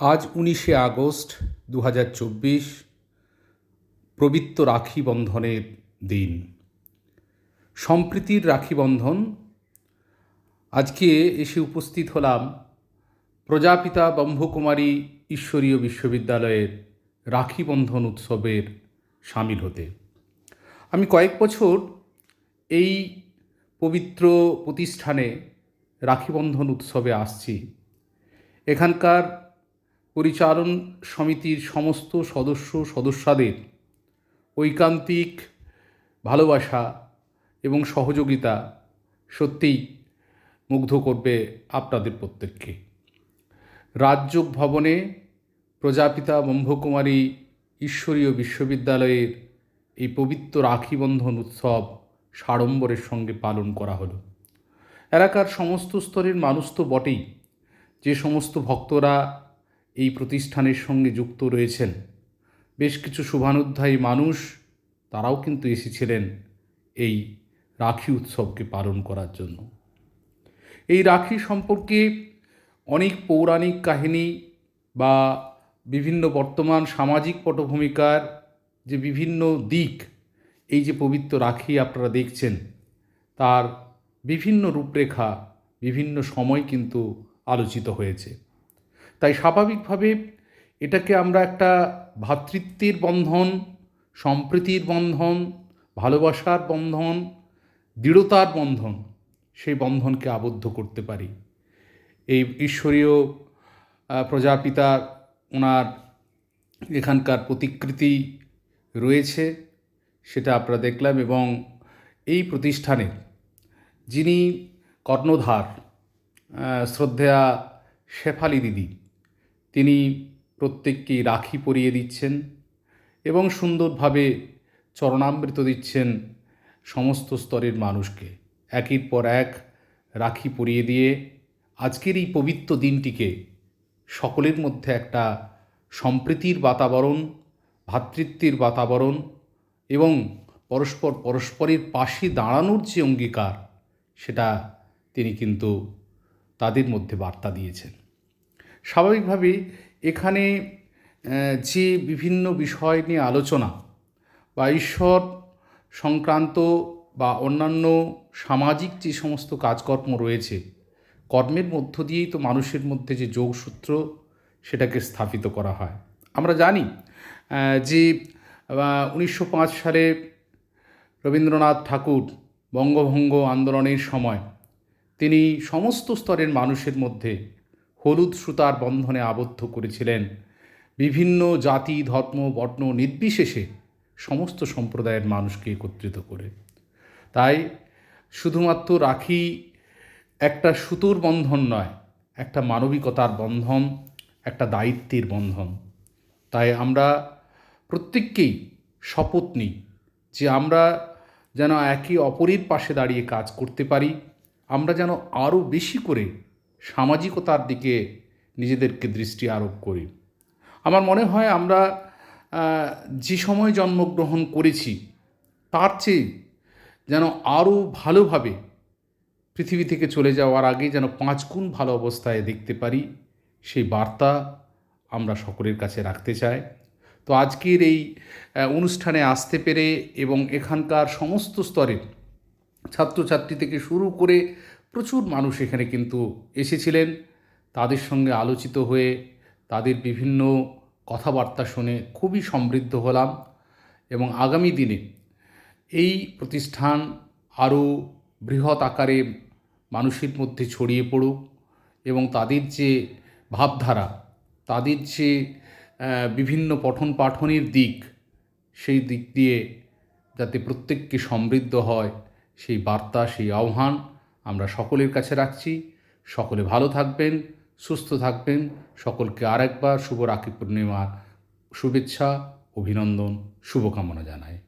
আজ উনিশে আগস্ট দু হাজার চব্বিশ পবিত্র রাখি বন্ধনের দিন। সম্প্রীতির রাখি বন্ধন আজকে এসে উপস্থিত হলাম প্রজাপিতা ব্রহ্মকুমারী ঈশ্বরীয় বিশ্ববিদ্যালয়ের রাখি বন্ধন উৎসবের সামিল হতে। আমি কয়েক বছর এই পবিত্র প্রতিষ্ঠানে রাখিবন্ধন উৎসবে আসছি। এখানকার পরিচালন সমিতির সমস্ত সদস্য সদস্যদের ঐকান্তিক ভালোবাসা এবং সহযোগিতা সত্যিই মুগ্ধ করবে আপনাদের প্রত্যেককে। রাজযোগ ভবনে প্রজাপিতা ব্রহ্মকুমারী ঈশ্বরীয় বিশ্ববিদ্যালয়ের এই পবিত্র রাখি বন্ধন উৎসব সাড়ম্বরের সঙ্গে পালন করা হলো। এলাকার সমস্ত স্তরের মানুষ তো বটেই। যে সমস্ত ভক্তরা এই প্রতিষ্ঠানের সঙ্গে যুক্ত রয়েছেন। বেশ কিছু শুভানুধ্যায়ী মানুষ, তারাও কিন্তু এসেছিলেন এই রাখি উৎসবকে পালন করার জন্য। এই রাখি সম্পর্কে অনেক পৌরাণিক কাহিনী বা বিভিন্ন বর্তমান সামাজিক পটভূমিকার যে বিভিন্ন দিক, এই যে পবিত্র রাখি আপনারা দেখছেন, তার বিভিন্ন রূপরেখা, বিভিন্ন সময় কিন্তু আলোচিত হয়েছে। তাই স্বাভাবিকভাবে এটাকে আমরা একটা ভ্রাতৃত্বের বন্ধন, সম্প্রীতির বন্ধন, ভালোবাসার বন্ধন, দৃঢ়তার বন্ধন সেই বন্ধনকে আবদ্ধ করতে পারি। এই ঈশ্বরীয় প্রজাপিতার ওনার এখানকার প্রতিকৃতি রয়েছে, সেটা আমরা দেখলাম এবং এই প্রতিষ্ঠানে যিনি কর্ণধার শ্রদ্ধেয়া শেফালি দিদি তিনি প্রত্যেককেই রাখি পরিয়ে দিচ্ছেন এবং সুন্দরভাবে চরণামৃত দিচ্ছেন সমস্ত স্তরের মানুষকে। একের পর এক রাখি পরিয়ে দিয়ে আজকের এই পবিত্র দিনটিকে সকলের মধ্যে একটা সম্প্রীতির বাতাবরণ ভ্রাতৃত্বের বাতাবরণ এবং পরস্পর পরস্পরের পাশে দাঁড়ানোর যে অঙ্গীকার, সেটা তিনি কিন্তু তাদের মধ্যে বার্তা দিয়েছেন। স্বাভাবিকভাবে এখানে যে বিভিন্ন বিষয় নিয়ে আলোচনা বা ঈশ্বর সংক্রান্ত বা অন্যান্য সামাজিক যে সমস্ত কাজকর্ম রয়েছে, কর্মের মধ্য দিয়েই তো মানুষের মধ্যে যে যোগসূত্র সেটাকে স্থাপিত করা হয়। আমরা জানি যে উনিশশো পাঁচ সালে রবীন্দ্রনাথ ঠাকুর বঙ্গভঙ্গ আন্দোলনের সময় তিনি সমস্ত স্তরের মানুষের মধ্যে হলুদ সুতার বন্ধনে আবদ্ধ করেছিলেন। বিভিন্ন জাতি, ধর্ম, বর্ণ নির্বিশেষে সমস্ত সম্প্রদায়ের মানুষকে একত্রিত করে। তাই শুধুমাত্র রাখি একটা সুতোর বন্ধন নয়, একটা মানবিকতার বন্ধন, একটা দায়িত্বের বন্ধন। তাই আমরা প্রত্যেককেই শপথ নিই যে আমরা যেন একে অপরের পাশে দাঁড়িয়ে কাজ করতে পারি, আমরা যেন আরও বেশি করে সামাজিকতার দিকে নিজেদেরকে দৃষ্টি আরোপ করি। আমার মনে হয় আমরা যে সময় জন্মগ্রহণ করেছি, তার চেয়ে যেন আরও ভালোভাবে পৃথিবী থেকে চলে যাওয়ার আগে যেন পাঁচ গুণ ভালো অবস্থায় দেখতে পারি, সেই বার্তা আমরা সকলের কাছে রাখতে চাই। তো আজকের এই অনুষ্ঠানে আসতে পেরে এবং এখানকার সমস্ত স্তরের ছাত্রছাত্রী থেকে শুরু করে প্রচুর মানুষ এখানে কিন্তু এসেছিলেন। তাদের সঙ্গে আলোচিত হয়ে তাদের বিভিন্ন কথাবার্তা শুনে খুবই সমৃদ্ধ হলাম এবং আগামী দিনে এই প্রতিষ্ঠান আরও বৃহৎ আকারে মানুষের মধ্যে ছড়িয়ে পড়ুক এবং তাদের যে ভাবধারা, তাদের যে বিভিন্ন পঠন পাঠনের দিক, সেই দিক দিয়ে যাতে প্রত্যেককে সমৃদ্ধ হয়, সেই বার্তা, সেই আহ্বান আমরা সকলের কাছে রাখছি। সকলে ভালো থাকবেন, সুস্থ থাকবেন। সকলকে আরেকবার শুভ রাখি পূর্ণিমার শুভেচ্ছা, অভিনন্দন, শুভকামনা জানায়